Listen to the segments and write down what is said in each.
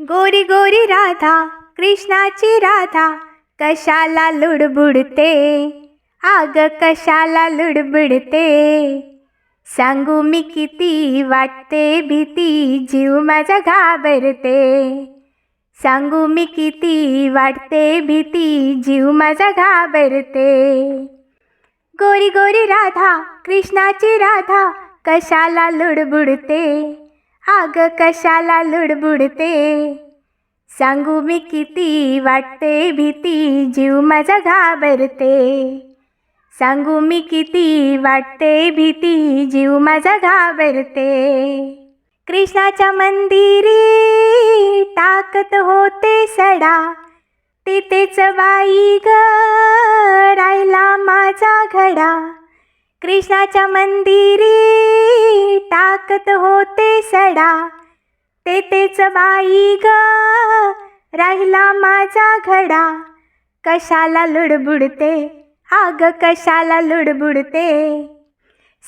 गोरी गोरी राधा कृष्णाची राधा कशाला लुडबुडते? आग कशाला लुडबुडते? सांगू मी किती वाटते भीती जीव माझा घाबरते. सांगू मी किती वाटते भीती जीव माझा घाबरते. गोरी गोरी राधा कृष्णाची राधा कशाला लुडबुडते? आग कशाला लुडबुडते? सांगू मी किती वाटते भीती जीव माझा घाबरते. सांगू मी किती वाटते भीती जीव माझा घाबरते. कृष्णाच्या मंदिरी टाकत होते सडा. तिथेच बाई ग राहिला माझा घडा. कृष्णाच्या मंदिरी टाकत होते सडा. तेथेच बाई ग. राहिला माझा घडा. कशाला लुडबुडते? आग कशाला लुडबुडते?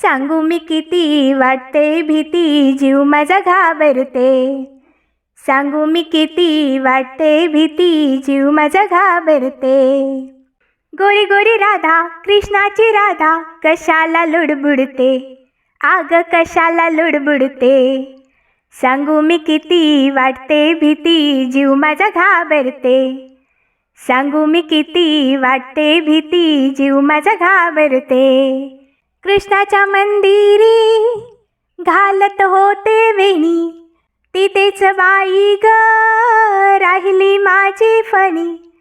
सांगू मी किती वाटते भीती जीव माझा घाबरते. सांगू मी किती वाटते भीती जीव माझा घाबरते. गोरी गोरी राधा कृष्णाची राधा कशाला लुडबुडते? आग कशाला लुडबुडते? सांगू मी किती वाटते भीती जीव माझा घाबरते. सांगू मी किती वाटते भीती जीव माझा घाबरते. कृष्णाच्या मंदिरी घालत होते वेणी. तिथेच बाई ग राहिली माझी फणी.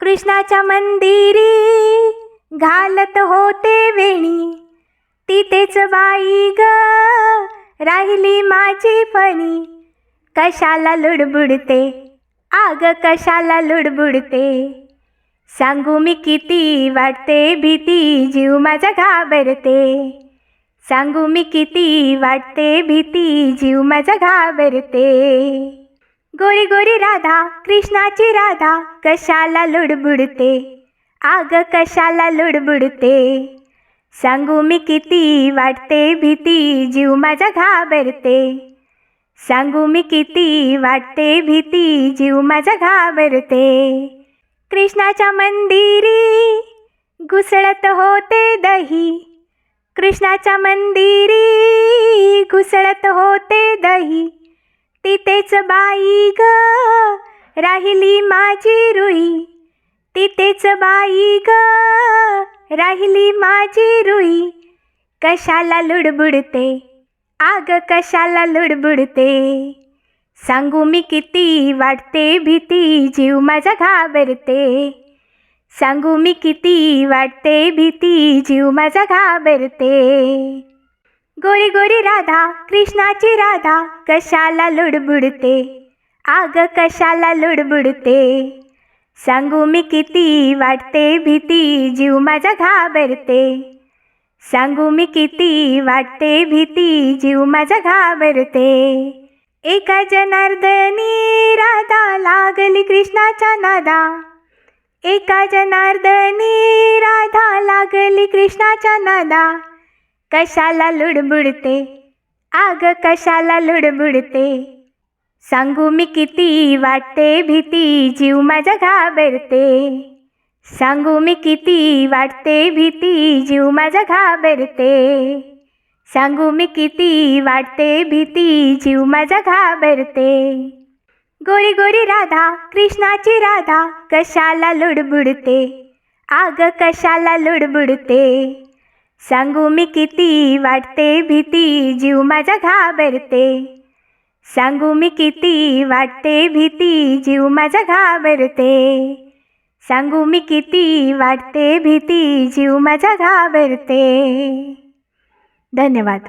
कृष्णाच्या मंदिरी घालत होते वेणी. तिथेच बाई ग. राहिली माझी फणी. कशाला लुडबुडते? आग कशाला लुडबुडते? सांगू मी किती वाटते भीती जीव माझा घाबरते. सांगू मी किती वाटते भीती जीव माझा घाबरते. गोरी गोरी राधा कृष्णाची राधा कशाला लुडबुडते? आग कशाला लुडबुडते? सांगू मी किती वाटते भीती जीव माझा घाबरते. सांगू मी किती वाटते भीती जीव माझा घाबरते. कृष्णाच्या मंदिरी घुसळत होते दही. कृष्णाच्या मंदिरी घुसळत होते दही. तिथेच बाई ग राहिली माझी रुई. तिथेच बाई ग राहिली माझी रुई. कशाला लुडबुडते? आग कशाला लुडबुडते? सांगू मी किती वाटते भीती जीव माझा घाबरते. सांगू मी किती वाटते भीती जीव माझा घाबरते. गोरी गोरी राधा कृष्णाची राधा कशाला लुडबुडते? आग कशाला लुडबुडते? सांगू मी किती वाटते भीती जीव माझा घाबरते. सांगू मी किती वाटते भीती जीव माझा घाबरते. एका जनार्दनी राधा लागली कृष्णाच्या नादा. एका जनार्दनी राधा लागली कृष्णाच्या नादा. कशाला लुडबुडते? आग कशाला लुडबुडते? सांगू मी किती वाटते भीती जीव माझा घाबरते. सांगू मी किती वाटते भीती जीव माझा घाबरते. सांगू मी किती वाटते भीती जीव माझा घाबरते. गोरी गोरी राधा कृष्णाची राधा कशाला लुडबुडते? आग कशाला लुडबुडते? सांगू मी किती वाटते भीती जीव माझा घाबरते. सांगू मी किती वाटते भीती जीव माझा घाबरते. सांगू मी किती वाटते भीती जीव माझा घाबरते. धन्यवाद.